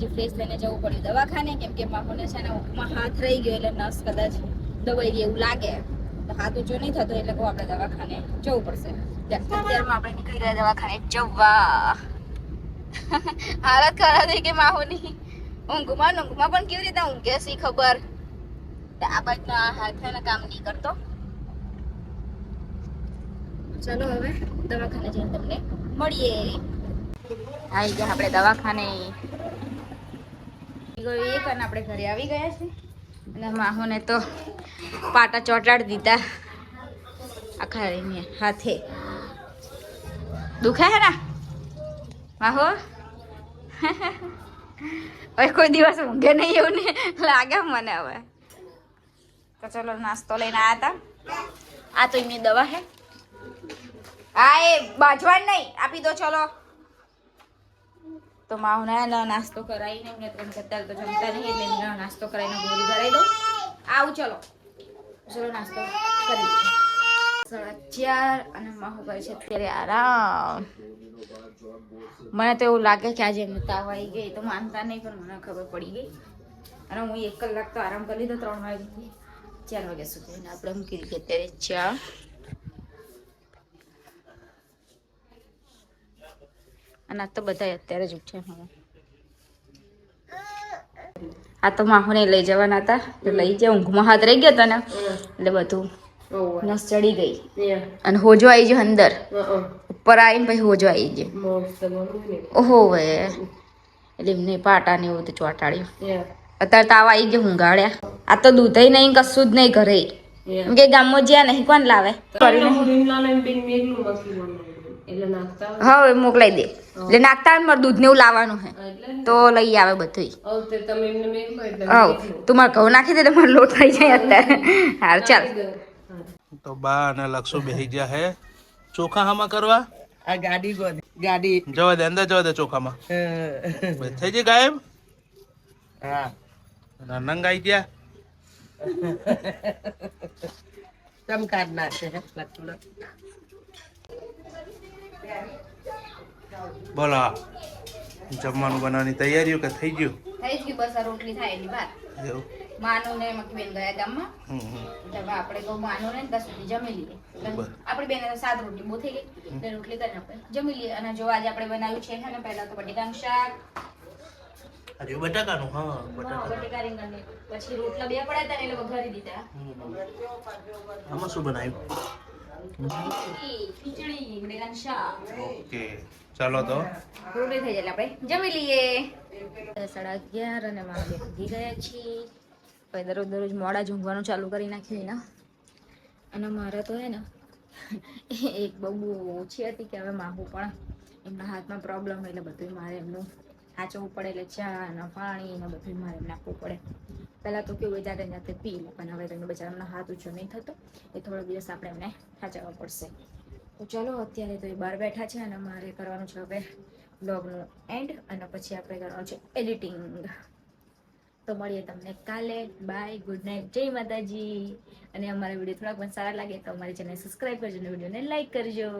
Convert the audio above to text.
હજી ફ્રેશ લઈને જવું પડ્યું દવાખાને, કેમ કે માહોને છે ને ઊંઘમાં હાથ રહી ગયો એટલે નસ કદાચ દબાઈ ગઈ એવું લાગે. તો હાથ ઊંચો નહીં થતો એટલે કહું આપણે દવાખાને જવું પડશે. અત્યારમાં આપણે નીકળી ગયા દવાખાને જવા. હાલત ખરાબ થઈ કે માહોની. ઊંઘમાં ઊંઘમાં પણ કેવી રીતે ઊંઘે છે ખબર? આ બાજુના હાથ ને કામ નહીં કરતો. ચલો, હવે દવાખાને જઈને તમને મળીએ. આવી ગયા આપણે દવાખાને. આપણે ઘરે આવી ગયા છે. અને માહોને તો પાટા ચોટાડી દીધા. આખા રહીને હાથે. દુખે હે ના? માહો? હવે કોઈ દિવસ ઊંઘે નહીં એવું ને લાગે મને હવે. તો ચલો નાસ્તો લઈને આવ્યા હતા. આ તો એમની દવા હે. આ એ બાજવાન નહીં, આપી દો ચલો. તો માવના નાસ્તો કરાવીને એમને ત્રણ કતાર તો જમતા નહીં, એટલે એમને નાસ્તો કરાવીને ગોળી કરાવી દો આવું ચલો. ચલો, નાસ્તો કરી. સાડા ચાર અને માહુ કરે છે અત્યારે આરામ. મને તો એવું લાગે કે આજે એમને તાવ આવી ગઈ, તો માનતા નહીં, પણ મને ખબર પડી ગઈ. અને હું એક કલાક તો આરામ કરી લીધો, ત્રણ વાગ્યાથી. ચાર વાગ્યા સુધી. આપણે મૂકી દીધી અત્યારે ચા. અને આ તો બધા અત્યારે જ ઉઠ્યા હવે. આ તો માહુને લઈ જવાના હતા. તો લઈ જાય ઊંઘમાં હાથ રહી ગયો તને એટલે બધું નસ ચડી ગઈ. અને હોજો આવી ગયો અંદર. ઉપર આવીને પછી હોજો આવી ગયો. ઓહો વે એટલે એમને પાટા ને એવું બધું ચોંટાડ્યું. અત્યારે તાવ આવી ગયો ઊંઘાડ્યા આ તો દૂધય નહીં કશું જ નહીં ઘરે. કે ગામમાં જ્યાં નહીં કોણ લાવે? હવે મોકલાઈ દે. એટલે નાખતા હોય ને મારે દૂધ ને એવું લાવવાનું હે. તો લઈ આવે બધું હવ તું મારે ઘઉં નાખી દે તો મારે લોટ થઈ જાય અત્યારે. હાર ચાલ. તો બા અને લક્ષુ બેહી ગયા હે. ચોખા હામાં કરવા? આ ગાડી ગો ગાડી. જવા દે અંદર જવા દે ચોખામાં. થઈ ગઈ ગાયબ? હા. નંગ આવી ગયા? ચમકાર નાખે લખલું બોલો જમવાનું બનાવવાની તૈયારીઓ કે થઈ ગયું? થઈ ગયું બસ આ રોટલી થાય એની વાત એવું? માનું ને મકીબેન ગયા ગામમાં. હવે આપણે કહું માનું ને દસ સુધી જમી લઈએ. આપણે. બેન સાત રોટલી બહુ થઈ ગઈ. એટલે રોટલી કરીને આપણે જમી લઈએ. અને જો આજે આપણે બનાવ્યું છે ને પહેલા તો બટેકાનું શાક. આજે બટાકાનું? હા, બટાકા બટેકા રીંગણ પછી રોટલા બે પડ્યા હતા ને એટલે વઘારી દીધા. આમાં શું બનાવ્યું? ઓકે ચાલો તો. પૂરી થઈ જાય આપણે જમી લઈએ. સાડા અગિયાર અને વાગે ઉગી ગયા છીએ. પછી દરરોજ દરરોજ મોડા જ ચાલુ કરી નાખીએ ને. અને મારે તો હે ને એક બહુ બહુ ઓછી હતી કે હવે માગું પણ એમના હાથમાં પ્રોબ્લેમ એટલે બધું મારે એમનું સાચવવું પડે એટલે ચા ને પાણી ને બધું મારે એમ નાખવું પડે. પહેલાં તો કેવું જાતે જાતે પી લે પણ હવે તમને બચારાનો હાથ ઊંચો નહીં થતો. એ થોડો દિવસ આપણે એમને સાચવવા પડશે. તો ચલો, અત્યારે તો એ બહાર બેઠા છે અને મારે કરવાનું છે હવે બ્લોગનું એન્ડ અને પછી આપણે કરવાનું છે એડિટિંગ તો મળીએ તમને કાલે. બાય ગુડ નાઇટ જય માતાજી. અને અમારા વીડિયો થોડાક પણ સારા લાગે તો અમારી ચેનલ સબસ્ક્રાઈબ કરજો અને વિડીયોને લાઈક કરજો.